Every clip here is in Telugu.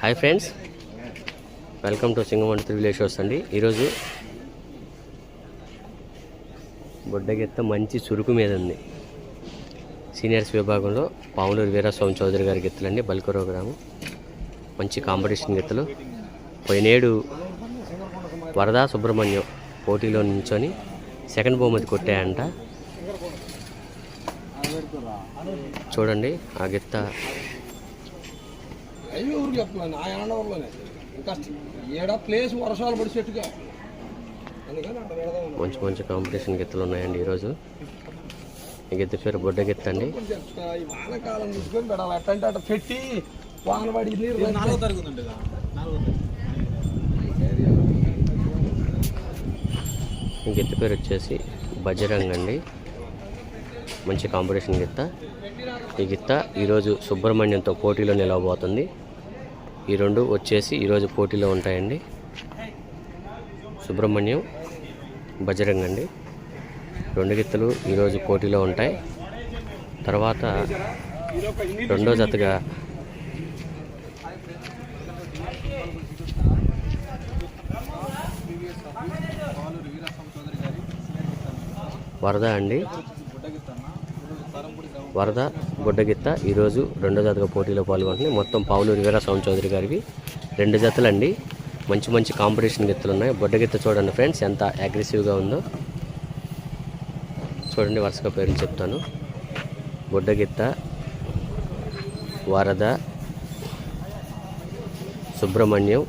Hi friends. వెల్కమ్ టు సింగమంటి విలేజ్ షోస్ అండి. ఈరోజు బొడ్డగెత్త మంచి చురుకు మీద ఉంది. సీనియర్స్ విభాగంలో పాములూరు వీరాస్వామి చౌదరి గారి గెత్తలండి బల్కరో గ్రామం. మంచి కాంపిటీషన్ గెత్తలు. పోయినేడు వరదా సుబ్రహ్మణ్యం పోటీలో నించొని సెకండ్ బహుమతి కొట్టాయంట. చూడండి ఆ గిత్త. అయ్యి ఊరికి చెప్తున్నాను ఆ ఇంకా ఏడ ప్లేస్ వర్షాలు పడి చెట్టుగా. అందుకని అక్కడ పెడదాం మంచి మంచి కాంపిటీషన్ గిత్తలు ఉన్నాయండి ఈరోజు. ఈ గిత్త పేరు బొడ్డ గిత్త అండి. వానకాలం తీసుకొని పెడాలి అట్ట పెట్టి వాన పడి నీరు నాలుగో తరగతి ఈ గిత్త పేరు వచ్చేసి బజరంగ్ అండి మంచి కాంపిటీషన్ గిత్త. ఈ గిత్త ఈరోజు సుబ్రహ్మణ్యంతో పోటీలో నిలవబోతుంది. ఈ రెండు వచ్చేసి ఈరోజు పోటీలో ఉంటాయండి. సుబ్రహ్మణ్యం బజరంగ్ అండి. రెండు గిత్తలు ఈరోజు పోటీలో ఉంటాయి. తర్వాత రెండో జతగా వరద అండి. వరద గుడ్డగిత్త ఈరోజు రెండో జాతక పోటీలో పాల్గొంటున్నాయి మొత్తం పావులూరు వీరాస్వామి చౌదరి గారికి రెండు జతలండి. మంచి మంచి కాంపిటీషన్ గిత్తలు ఉన్నాయి. బొడ్డగిత్త చూడండి ఫ్రెండ్స్ ఎంత అగ్రెసివ్గా ఉందో. చూడండి వరుసగా పేర్లు చెప్తాను. బొడ్డగిత్త వరద సుబ్రహ్మణ్యం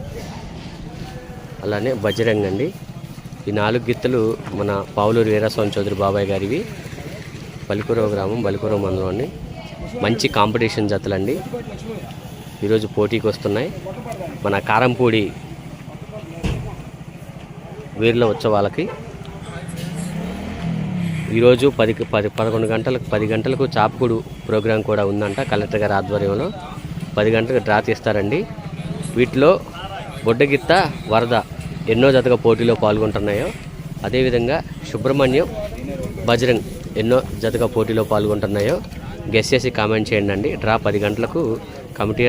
అలానే బజరంగ్ అండి ఈ నాలుగు గిత్తలు మన పావులూరు వీరాస్వామి చౌదరి బాబాయ్ గారివి. బలికురవ గ్రామం బలికురవ మండలంలోని మంచి కాంపిటీషన్ జతలండి. ఈరోజు పోటీకి వస్తున్నాయి మన కారంపూడి వీర్ల ఉత్సవాలకి ఈరోజు పది పది పదకొండు గంటలకు పది గంటలకు చాపకుడు ప్రోగ్రాం కూడా ఉందంట కలెక్టర్ గారి ఆధ్వర్యంలో. పది గంటలకు డ్రా తీస్తారండి. వీటిలో బొడ్డగిత్త వరద ఎన్నో జతగా పోటీలో పాల్గొంటున్నాయో అదేవిధంగా సుబ్రహ్మణ్యం బజరంగ్ ఎన్నో జతగా పోటీలో పాల్గొంటున్నాయో గెస్ చేసి కామెంట్ చేయండి అండి డ్రా పది గంటలకు కమిటీ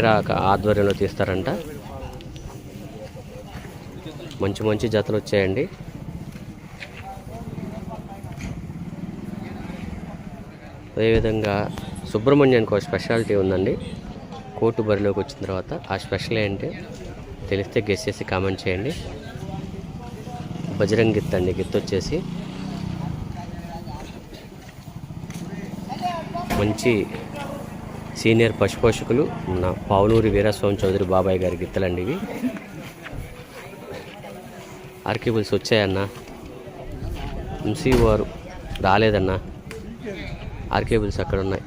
ఆధ్వర్యంలో తీస్తారంట. మంచి మంచి జతలు వచ్చాయండి. అదేవిధంగా సుబ్రహ్మణ్యానికి ఒక స్పెషాలిటీ ఉందండి. కోర్టు బరిలోకి వచ్చిన తర్వాత ఆ స్పెషల్ ఏంటి తెలిస్తే గెస్ చేసి కామెంట్ చేయండి. బజరంగ్ గిత్ అండి గిత్ వచ్చేసి మంచి సీనియర్ పశుపోషకులు నా పావులూరి వీరస్వామి చౌదరి బాబాయ్ గారి గిత్తలండి ఇవి. ఆర్కేబుల్స్ వచ్చాయన్నా. ఎంసీ వారు రాలేదన్నా. ఆర్కేబుల్స్ అక్కడ ఉన్నాయి.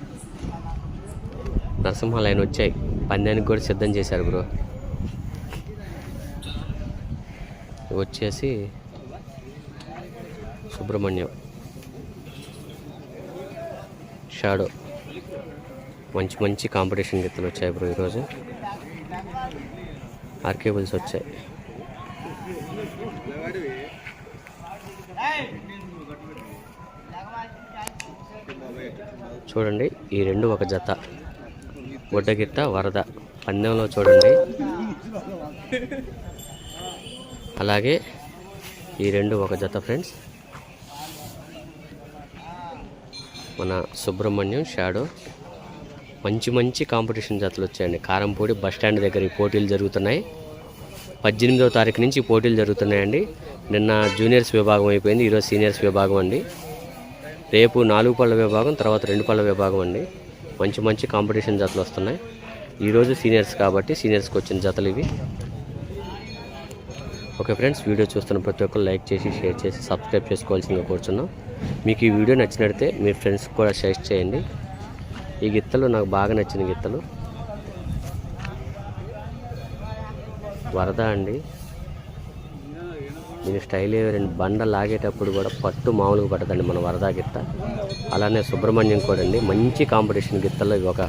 నరసింహ లైన్ వచ్చాయి. పందానికి కూడా సిద్ధం చేశారు బ్రో. వచ్చేసి సుబ్రహ్మణ్యం. షాడో. మంచి మంచి కాంపిటీషన్ గిత్తలు వచ్చాయి బ్రో ఈరోజు. ఆర్కేబుల్స్ వచ్చాయి. చూడండి ఈ రెండు ఒక జత. గుడ్డగిత్త వరద. పందెంలో చూడండి. అలాగే ఈ రెండు ఒక జత ఫ్రెండ్స్. మన సుబ్రహ్మణ్యం షాడో. మంచి మంచి కాంపిటీషన్ జతలు వచ్చాయండి. కారంపూడి బస్ స్టాండ్ దగ్గర ఈ పోటీలు జరుగుతున్నాయి. పద్దెనిమిదవ తారీఖు నుంచి ఈ పోటీలు జరుగుతున్నాయండి. నిన్న జూనియర్స్ విభాగం అయిపోయింది. ఈరోజు సీనియర్స్ విభాగం అండి. రేపు నాలుగు పళ్ళ విభాగం తర్వాత రెండు పళ్ళ విభాగం అండి. మంచి మంచి కాంపిటీషన్ జతలు వస్తున్నాయి. ఈరోజు సీనియర్స్ కాబట్టి సీనియర్స్కి వచ్చిన జతలు ఇవి. ఓకే ఫ్రెండ్స్ వీడియో చూస్తున్న ప్రతి ఒక్కరు లైక్ చేసి షేర్ చేసి సబ్స్క్రైబ్ చేసుకోవాల్సిందిగా కోరుచున్నాం. మీకు ఈ వీడియో నచ్చినట్టే మీ ఫ్రెండ్స్కి కూడా షేర్ చేయండి. ఈ గిత్తలు నాకు బాగా నచ్చిన గిత్తలు వరద అండి. దీని స్టైల్ రెండు బండ లాగేటప్పుడు కూడా పట్టు మామూలుగా పట్టదండి మన వరదా గిత్త అలానే సుబ్రహ్మణ్యం కూడా అండి. మంచి కాంపిటీషన్ గిత్తలు ఇవి ఒక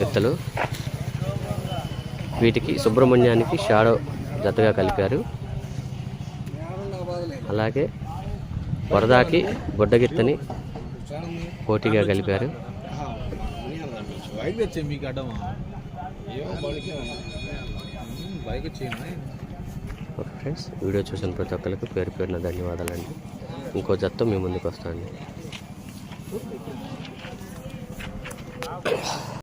గిత్తలు వీటికి సుబ్రహ్మణ్యానికి షాడో జతగా కలిపారు. అలాగే వరదాకి బొడ్డగిత్తని పోటీగా కలిపారు. ఓకే ఫ్రెండ్స్ వీడియో చూసిన ప్రతి ఒక్కరికి పేరు పేరున ధన్యవాదాలండి. ఇంకో జత్తో మీ ముందుకు వస్తానండి